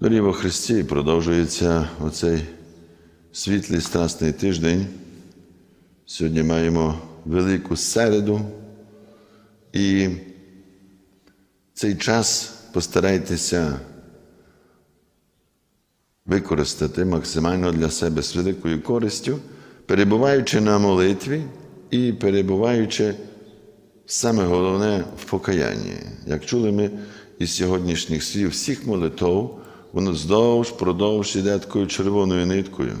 Дорогі во Христі продовжується оцей світлий страсний тиждень. Сьогодні маємо велику середу, і цей час постарайтеся використати максимально для себе з великою користю, перебуваючи на молитві і перебуваючи саме головне в покаянні. Як чули ми із сьогоднішніх слів, всіх молитов, воно здовж, продовж іде такою червоною ниткою,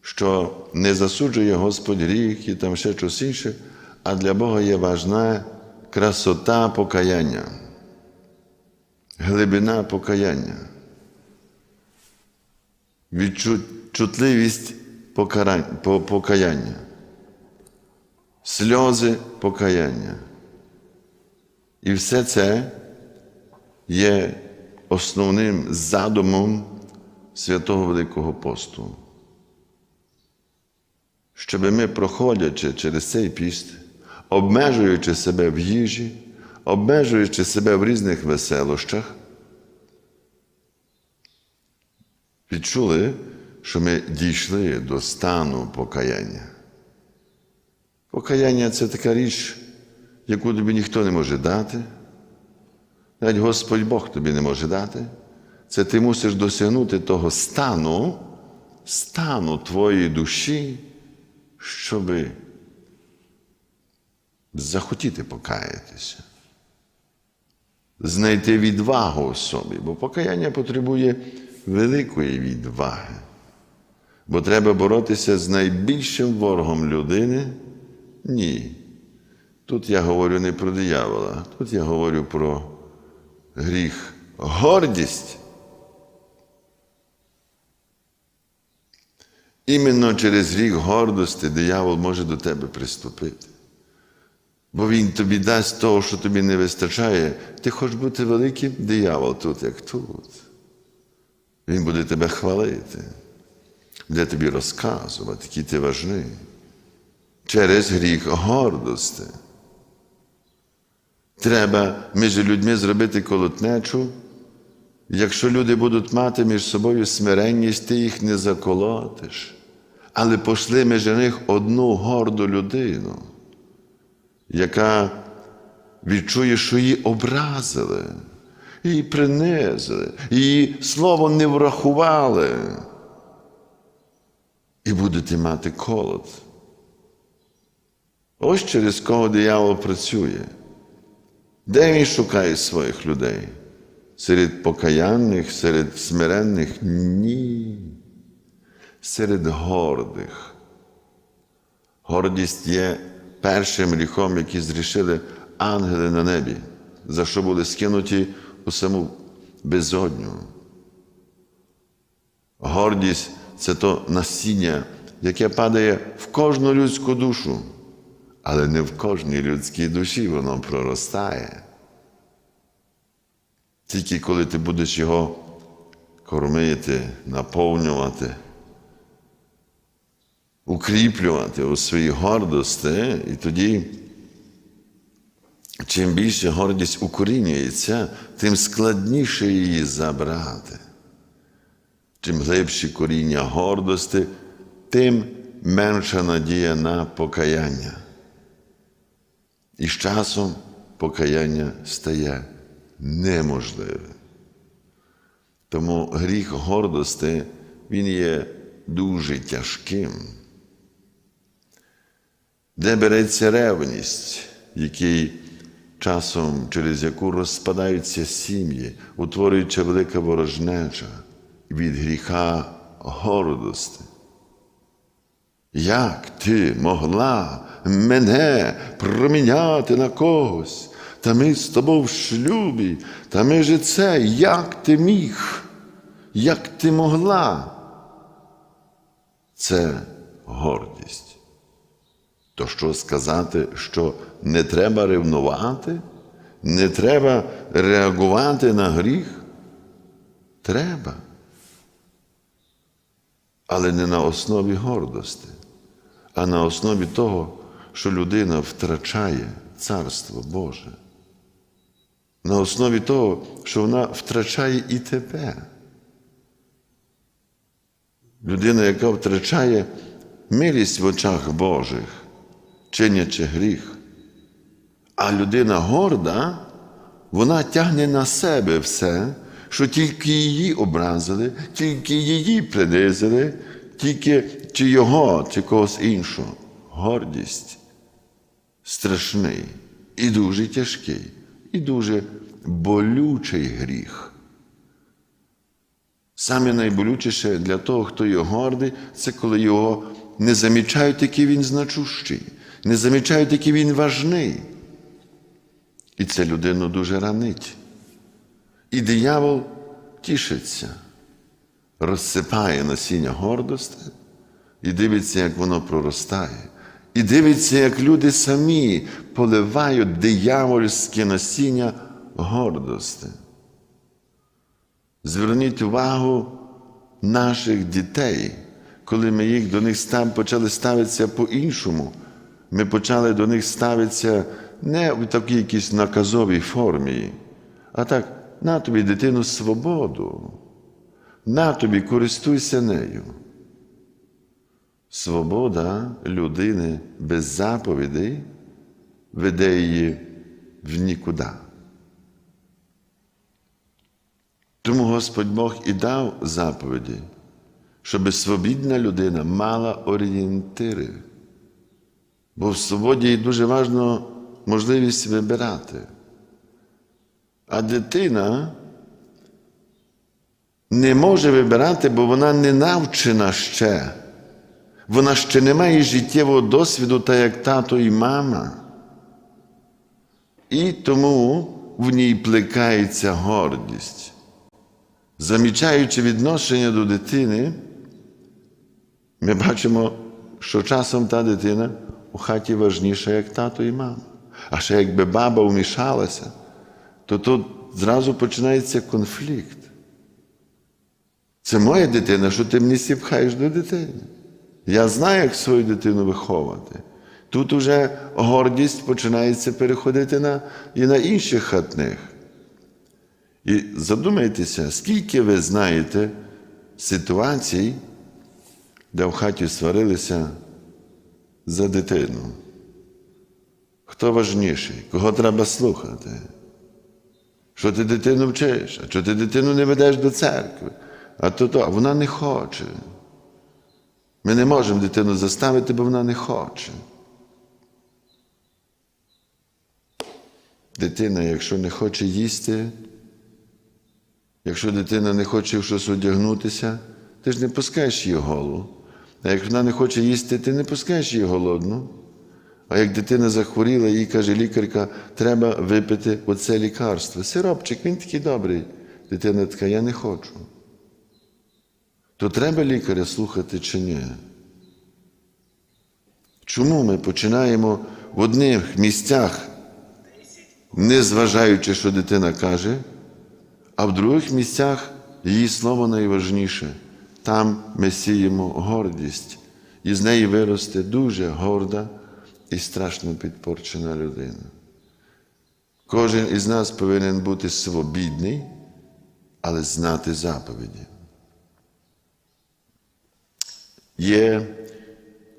що не засуджує Господь гріх і там ще щось інше, а для Бога є важна красота покаяння, глибина покаяння, відчутливість покаяння, сльози покаяння. І все це є основним задумом святого Великого посту. Щоб ми, проходячи через цей піст, обмежуючи себе в їжі, обмежуючи себе в різних веселощах, відчули, що ми дійшли до стану покаяння. Покаяння це така річ, яку тобі ніхто не може дати. Навіть Господь Бог тобі не може дати. Це ти мусиш досягнути того стану, стану твоєї душі, щоби захотіти покаятися, знайти відвагу в собі, бо покаяння потребує великої відваги. Бо треба боротися з найбільшим ворогом людини? Ні. Тут я говорю не про диявола, тут я говорю про гріх, гордість. Іменно через гріх гордості диявол може до тебе приступити. Бо він тобі дасть того, що тобі не вистачає. Ти хочеш бути великим диявол тут, як тут. Він буде тебе хвалити, буде тобі розказувати, який ти важний. Через гріх гордості. Треба між людьми зробити колотнечу. Якщо люди будуть мати між собою смиренність, ти їх не заколотиш. Але пошли між них одну горду людину, яка відчує, що її образили, її принизили, її слово не врахували. І будете мати колот. Ось через кого диявол працює. Де він шукає своїх людей? Серед покаянних, серед смиренних? Ні. Серед гордих. Гордість є першим гріхом, який зрішили ангели на небі, за що були скинуті у саму безодню. Гордість це то насіння, яке падає в кожну людську душу, але не в кожній людській душі воно проростає. Тільки коли ти будеш його кормити, наповнювати, укріплювати у своїй гордості, і тоді, чим більше гордість укорінюється, тим складніше її забрати. Чим глибші коріння гордості, тим менша надія на покаяння. І з часом покаяння стає неможливе. Тому гріх гордості, він є дуже тяжким. Де береться ревність, який часом, через яку розпадаються сім'ї, утворюється велика ворожнеча від гріха гордості. Як ти могла мене проміняти на когось? Та ми з тобою в шлюбі, та ми же це, як ти міг, як ти могла? Це гордість. То що сказати, що не треба ревнувати, не треба реагувати на гріх? Треба. Але не на основі гордості, а на основі того, що людина втрачає Царство Боже. На основі того, що вона втрачає і тебе. людина, яка втрачає милість в очах Божих, чинячи гріх. А людина горда, вона тягне на себе все, що тільки її образили, тільки її принизили, тільки чи його, чи когось іншого. Гордість страшний і дуже тяжкий, і дуже болючий гріх. Саме найболючіше для того, хто є гордий, це коли його не замічають, який він значущий, не замічають, який він важний. І це людину дуже ранить. І диявол тішиться, розсипає насіння гордості і дивиться, як воно проростає. І дивиться, як люди самі поливають диявольське насіння гордості. Зверніть увагу наших дітей, коли ми їх до них став, почали ставитися по-іншому. Ми почали до них ставитися не в такій якійсь наказовій формі, а так, на тобі дитину свободу, на тобі користуйся нею. Свобода людини без заповідей веде її в нікуди. Тому Господь Бог і дав заповіді, щоб свобідна людина мала орієнтири. Бо в свободі їй дуже важливо можливість вибирати. А дитина не може вибирати, бо вона не навчена ще. Вона ще не має життєвого досвіду, так як тато і мама. І тому в ній плекається гордість. Замічаючи відношення до дитини, ми бачимо, що часом та дитина у хаті важніша, як тато і мама. А ще якби баба вмішалася, то тут зразу починається конфлікт. Це моя дитина, що ти мені сіпхаєш до дитини. Я знаю, як свою дитину виховати. Тут уже гордість починається переходити на, і на інших хатних. І задумайтеся, скільки ви знаєте ситуацій, де в хаті сварилися за дитину. Хто важніший? Кого треба слухати? Що ти дитину вчиш? А що ти дитину не ведеш до церкви? А то то, а вона не хоче. Ми не можемо дитину заставити, бо вона не хоче. Дитина, якщо не хоче їсти, якщо дитина не хоче щось одягнутися, ти ж не пускаєш її голу. А як вона не хоче їсти, ти не пускаєш її голодну. А як дитина захворіла, їй каже лікарка, треба випити оце лікарство. Сиропчик, він такий добрий. Дитина така, я не хочу. То треба лікаря слухати чи ні? Чому ми починаємо в одних місцях, не зважаючи, що дитина каже, а в других місцях її слово найважніше. Там ми сіємо гордість, і з неї виросте дуже горда і страшно підпорчена людина. Кожен із нас повинен бути свобідний, але знати заповіді. Є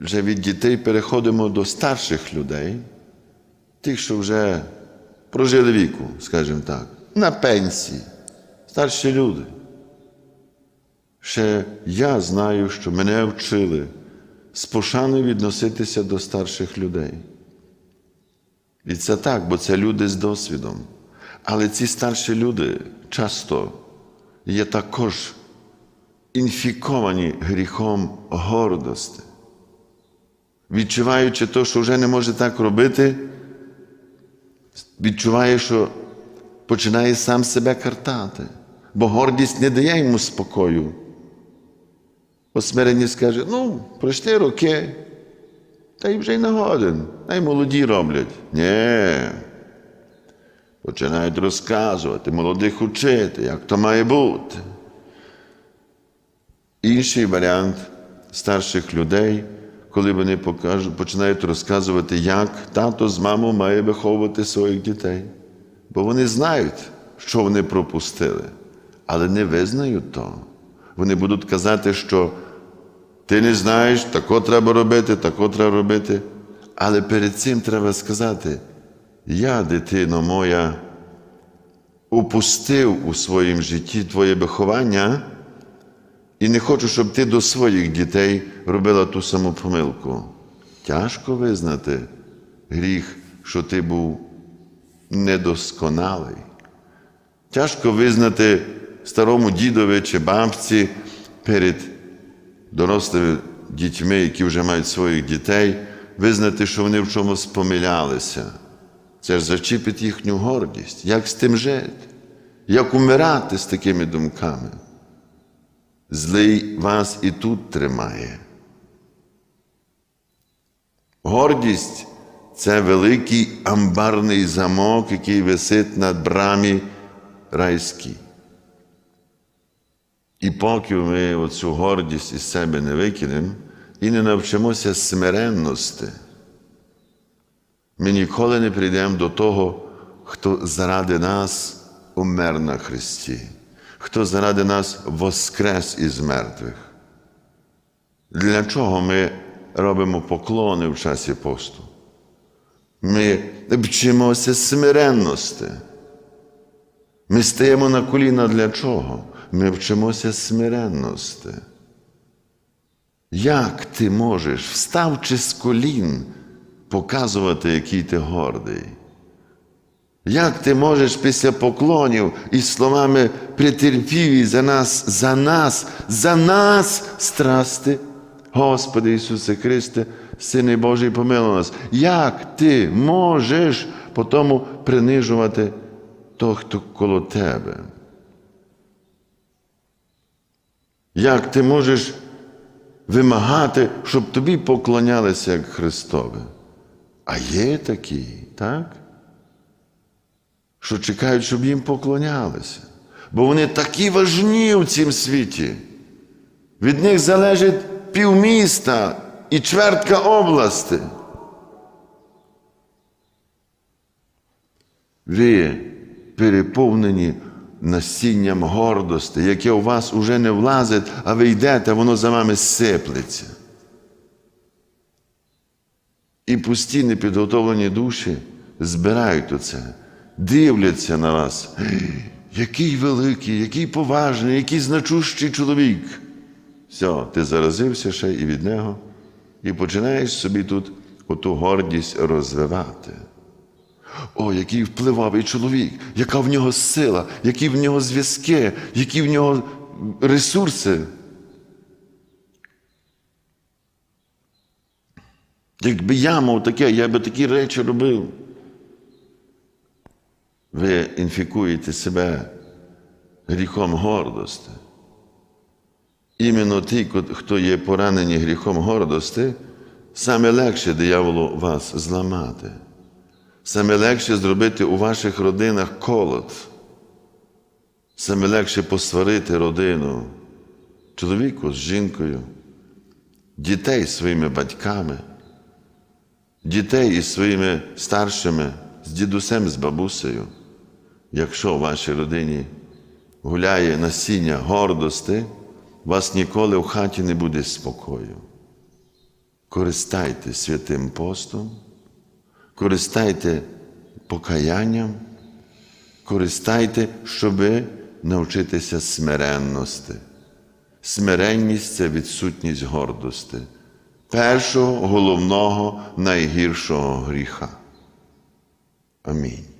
вже від дітей переходимо до старших людей, тих, що вже прожили віку, скажімо так, на пенсії, старші люди. Ще я знаю, що мене вчили з пошаною відноситися до старших людей. І це так, бо це люди з досвідом. Але ці старші люди часто є також інфіковані гріхом гордості. Відчуваючи те, що вже не може так робити, відчуває, що починає сам себе картати, бо гордість не дає йому спокою. Осмирені скаже, ну, пройшли роки, та й вже й нагоден, та й молоді роблять. Ні. Починають розказувати, молодих учити, як то має бути. Інший варіант старших людей, коли вони починають розказувати, як тато з мамою має виховувати своїх дітей. Бо вони знають, що вони пропустили, але не визнають того. Вони будуть казати, що Ти не знаєш, тако треба робити, тако треба робити. Але перед цим треба сказати: я, дитино моя, упустив у своїм житті твоє виховання, і не хочу, щоб ти до своїх дітей робила ту саму помилку. Тяжко визнати гріх, що ти був недосконалий. Тяжко визнати старому дідові чи бабці перед дорослими дітьми, які вже мають своїх дітей, визнати, що вони в чомусь помилялися. Це ж зачіпить їхню гордість. Як з тим жити? Як умирати з такими думками? Злий вас і тут тримає. Гордість це великий амбарний замок, який висить над брамі райській. І поки ми оцю гордість із себе не викинемо і не навчимося смиренності, ми ніколи не прийдемо до того, хто заради нас умер на Христі, хто заради нас воскрес із мертвих. Для чого ми робимо поклони в часі посту? Ми вчимося смиренності. Ми стаємо на коліна для чого? Ми вчимося смиренності. Як ти можеш, вставчи з колін, показувати, який ти гордий? Як ти можеш після поклонів і словами претерпіві за нас, за нас, за нас страсти, Господи Ісусе Христе, Сине Божий, помилуй нас. Як ти можеш потому принижувати того, хто коло тебе? Як ти можеш вимагати, щоб тобі поклонялися як Христове? А є такі, так? Що чекають, щоб їм поклонялися. Бо вони такі важні в цім світі. Від них залежить півміста і чвертка області. Ви переповнені насінням гордості, яке у вас уже не влазить, а ви йдете, воно за вами сиплеться. І пусті непідготовлені душі збирають оце, дивляться на вас. Який великий, який поважний, який значущий чоловік. Все, ти заразився ще і від нього, і починаєш собі тут оту гордість розвивати. О, який впливовий чоловік, яка в нього сила, які в нього зв'язки, які в нього ресурси. Якби я мав таке, я би такі речі робив. Ви інфікуєте себе гріхом гордості. Іменно ті, хто є поранені гріхом гордості, саме легше дияволу вас зламати. Саме легше зробити у ваших родинах колод. Саме легше посварити родину, чоловіку з жінкою, дітей з своїми батьками, дітей із своїми старшими, з дідусем, з бабусею. Якщо в вашій родині гуляє насіння гордості, у вас ніколи в хаті не буде спокою. Користайте святим постом користайте покаянням, користайте, щоб навчитися смиренності. Смиренність це відсутність гордості, першого головного найгіршого гріха. Амінь.